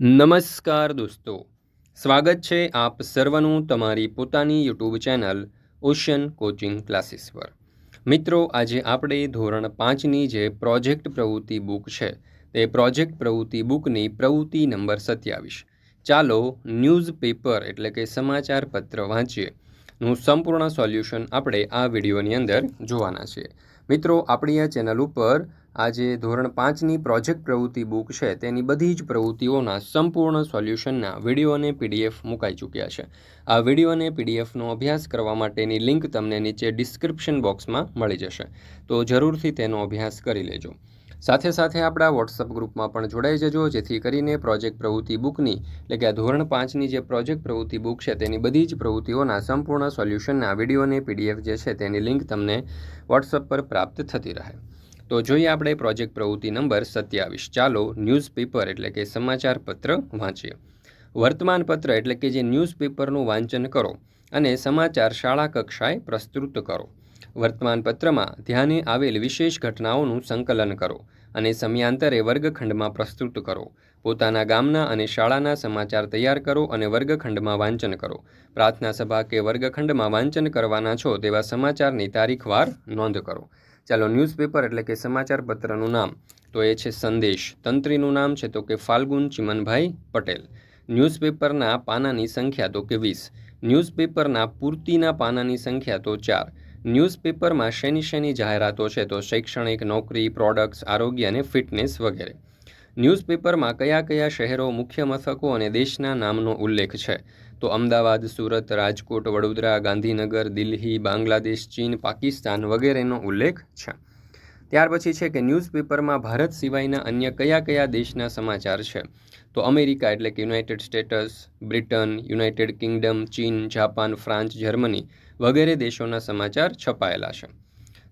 નમસ્કાર દોસ્તો. સ્વાગત છે આપ સર્વનું તમારી પોતાની YouTube channel Ocean coaching classes પર. મિત્રો, આજે આપણે ધોરણ પાંચની જે પ્રોજેક્ટ પ્રવૃત્તિ બુક છે, તે પ્રોજેક્ટ પ્રવૃત્તિ બુકની પ્રવૃત્તિ નંબર સત્યાવીસ. ચાલો ન્યૂઝ પેપર એટલે કે સમાચાર પત્ર વાંચીએ. નું સંપૂર્ણ સોલ્યુશન આપણે આ વિડીયોની અંદર જોવાના છીએ. મિત્રો, આપણી આ ચેનલ ઉપર આજે ધોરણ પાંચની પ્રોજેક્ટ પ્રવૃત્તિ બુક છે, તેની બધી જ પ્રવૃત્તિઓના સંપૂર્ણ સોલ્યુશનના વીડિયો અને પીડીએફ મુકાઈ ચૂક્યા છે. આ વીડિયો અને પીડીએફનો અભ્યાસ કરવા માટેની લિંક તમને નીચે ડિસ્ક્રિપ્શન બોક્સમાં મળી જશે. તો જરૂરથી તેનો અભ્યાસ કરી લેજો. સાથે સાથે આપણા વોટ્સઅપ ગ્રુપમાં પણ જોડાઈ જજો, જેથી કરીને પ્રોજેક્ટ પ્રવૃત્તિ બુકની, એટલે કે આ ધોરણ પાંચની જે પ્રોજેક્ટ પ્રવૃત્તિ બુક છે, તેની બધી જ પ્રવૃત્તિઓના સંપૂર્ણ સોલ્યુશનના વીડિયો અને પીડીએફ જે છે, તેની લિંક તમને વોટ્સઅપ પર પ્રાપ્ત થતી રહે. તો જોઈએ આપણે પ્રોજેક્ટ પ્રવૃત્તિ નંબર સત્યાવીસ. ચાલો ન્યૂઝપેપર એટલે કે સમાચાર પત્ર વાંચીએ. વર્તમાનપત્ર એટલે કે જે ન્યૂઝપેપરનું વાંચન કરો અને સમાચાર શાળા કક્ષાએ પ્રસ્તુત કરો. વર્તમાનપત્રમાં ધ્યાને આવેલ વિશેષ ઘટનાઓનું સંકલન કરો અને સમયાંતરે વર્ગખંડમાં પ્રસ્તુત કરો. પોતાના ગામના અને શાળાના સમાચાર તૈયાર કરો અને વર્ગખંડમાં વાંચન કરો. પ્રાર્થના સભા કે વર્ગખંડમાં વાંચન કરવાના છો તેવા સમાચારની તારીખવાર નોંધ કરો. ચાલો ન્યૂઝપેપર એટલે કે સમાચાર પત્રનું નામ. તો એ છે સંદેશ. તંત્રીનું નામ છે તો કે ફાલ્ગુન ચિમનભાઈ પટેલ. ન્યૂઝપેપરના પાનાની સંખ્યા તો કે વીસ. ન્યૂઝપેપરના પૂર્તિના પાનાની સંખ્યા તો ચાર. ન્યૂઝપેપરમાં શેની શેની જાહેરાતો છે તો શૈક્ષણિક, નોકરી, પ્રોડક્ટ્સ, આરોગ્ય અને ફિટનેસ વગેરે. ન્યૂઝપેપરમાં કયા કયા શહેરો મુખ્ય મથકો અને દેશના નામનો ઉલ્લેખ છે? તો અમદાવાદ, સુરત, રાજકોટ, વડોદરા, ગાંધીનગર, દિલ્હી, બાંગ્લાદેશ, ચીન, પાકિસ્તાન વગેરેનો ઉલ્લેખ છે. ત્યાર પછી છે કે ન્યૂઝપેપરમાં ભારત સિવાયના અન્ય કયા કયા દેશના સમાચાર છે? તો અમેરિકા એટલે કે United States, Britain, United Kingdom, ચીન, જાપાન, ફ્રાન્સ, જર્મની વગેરે દેશોના સમાચાર છપાયેલા છે.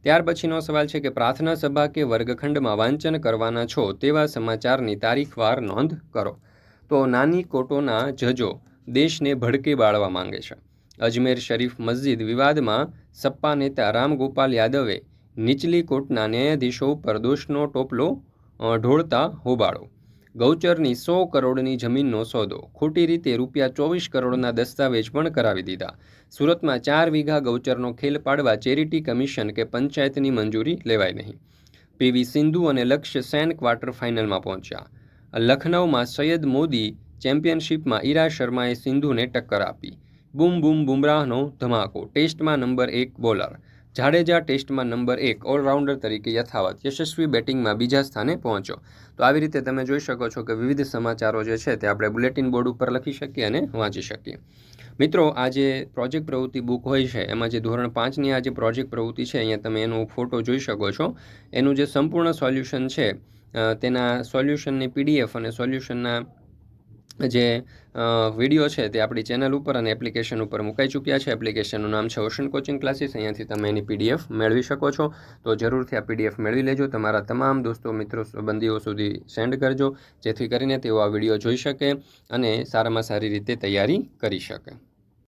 ત્યાર પછીનો સવાલ છે કે પ્રાર્થના સભા કે વર્ગખંડમાં વાંચન કરવાના છો તેવા સમાચારની તારીખવાર નોંધ કરો. તો નાની કોટોના જજો દેશને ભડકે બાળવા માંગે છે. અજમેર શરીફ મસ્જિદ વિવાદમાં સપ્પા નેતા રામગોપાલ યાદવે નીચલી કોર્ટના ન્યાયાધીશો ઉપર દોષનો ટોપલો ઢોળતા હોબાળો. ગૌચરની સો કરોડની જમીનનો સોદો. ખોટી રીતે રૂપિયા ચોવીસ કરોડના દસ્તાવેજ પણ કરાવી દીધા. સુરતમાં ચાર વીઘા ગૌચરનો ખેલ પાડવા ચેરિટી કમિશન કે પંચાયતની મંજૂરી લેવાય નહીં. પીવી સિંધુ અને લક્ષ્ય સેન ક્વાર્ટર ફાઇનલમાં પહોંચ્યા. લખનૌમાં સૈયદ મોદી ચેમ્પિયનશિપમાં ઈરા શર્માએ સિંધુને ટક્કર આપી. બૂમ બૂમ બુમરાહનો ધમાકો. ટેસ્ટમાં નંબર એક બોલર. જાડેજા ટેસ્ટમાં નંબર એક ઓલરાઉન્ડર તરીકે યથાવત યશસ્વી બેટિંગમાં બીજા સ્થાને પહોંચ્યો. તો આવી રીતે તમે જોઈ શકો છો કે વિવિધ સમાચારો જે છે તે આપણે બુલેટિન બોર્ડ ઉપર લખી શકીએ અને વાંચી શકીએ. મિત્રો, આ જે પ્રોજેક્ટ પ્રવૃત્તિ બુક હોય છે, એમાં જે ધોરણ પાંચની આ જે પ્રોજેક્ટ પ્રવૃત્તિ છે, અહીંયા તમે એનો ફોટો જોઈ શકો છો. એનું જે સંપૂર્ણ સોલ્યુશન છે તેના સોલ્યુશનની પીડીએફ અને સોલ્યુશનના જે વીડિયો છે તે આપણી ચેનલ ઉપર અને એપ્લિકેશન ઉપર મુકાઈ ચૂક્યા છે. એપ્લિકેશનનું નામ છે ઓશન કોચિંગ ક્લાસીસ અહીંયાથી તમે એની પીડીએફ મેળવી શકો છો. તો જરૂરથી આ પીડીએફ મેળવી લેજો. તમારા તમામ દોસ્તો, મિત્રો, સંબંધીઓ સુધી સેન્ડ કરજો. જેથી કરીને તેઓ આ વીડિયો જોઈ શકે અને સારામાં સારી રીતે તૈયારી કરી શકે.